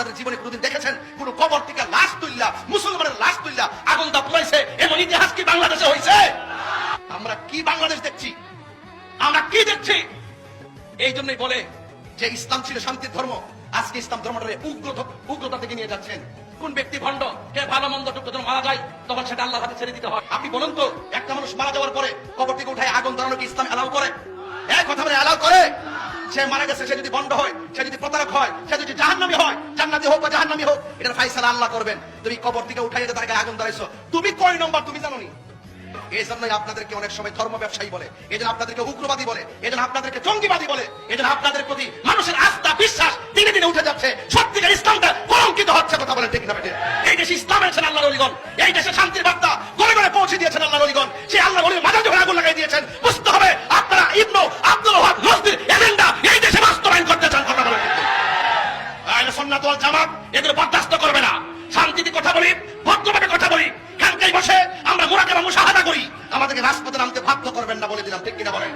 আপনাদের জীবনে কোনোদিন দেখেছেন? কোন কবর থেকে লাশ তুললা মুসলমানের লাশ তুললা আগুন পুরাইছে এমন ইতিহাস কি বাংলাদেশে হয়েছে আমরা কি বাংলাদেশ দেখছি? আমরা কি দেখছি? এই জন্যই বলে যে ইসলাম ছিল শান্তির ধর্ম, আজকে ইসলাম ধর্মটারে উগ্র উগ্রতা থেকে নিয়ে যাচ্ছেন। কোন ব্যক্তি ভণ্ড, কে ভালো মন্দ যখন মারা যায়, তখন সেটা আল্লাহ হাতে ছেড়ে দিতে হয়। আপনি বলুন তো, একটা মানুষ মারা যাওয়ার পরে কবর থেকে উঠায় আগুন ধরানো কি ইসলাম এলাও করে? এক কথা বলে এলাও করে? সে মারা গেছে, সে যদি বন্ধ হয়, সে যদি প্রতারক হয়, সে যদি জাহান্নামী হয় জান্নাতি হোক বা জাহান্নামী হোক, এটার ফাইসালা আল্লাহ করবেন। তুমি কবর থেকে উঠাই তার গায়ে আগুন ধরাইছো। তুমি কয় নম্বর তুমি জানো নি এই জন্যই আপনাদেরকে অনেক সময় ধর্ম ব্যবসায়ী বলে এই জন্য আপনাদেরকে উগ্রবাদী বলে এই জন্য আপনাদেরকে জঙ্গিবাদী বলে এই জন্য আপনাদের প্রতি মানুষের আস্থা, বিশ্বাস দিনে দিনে উঠে যাচ্ছে। সত্যিকার ইসলামটা কলঙ্কিত হচ্ছে কথা বলে ঠিক না এই দেশে ইসলাম এনেছেন আল্লাহ রলিগণ এই দেশে শান্তির বার্তা গড়ে গড়ে পৌঁছে দিয়েছেন আল্লাহ রলিগণ সেই আল্লাহ রলিগণ মাথা যখন আগুন লাগাই দিয়েছেন। আহলে সন্ন্যাত জামাত এগুলো বরদাস্ত করবে না। শান্তিতে কথা বলি, ভদ্রভাবে কথা বলি, খানকাই বসে আমরা মোরাকে বা মুশাহাদা করি। আমাদেরকে রাজপথে নামতে বাধ্য করবেন না বলে দিলাম, ঠিক কিনা বলেন?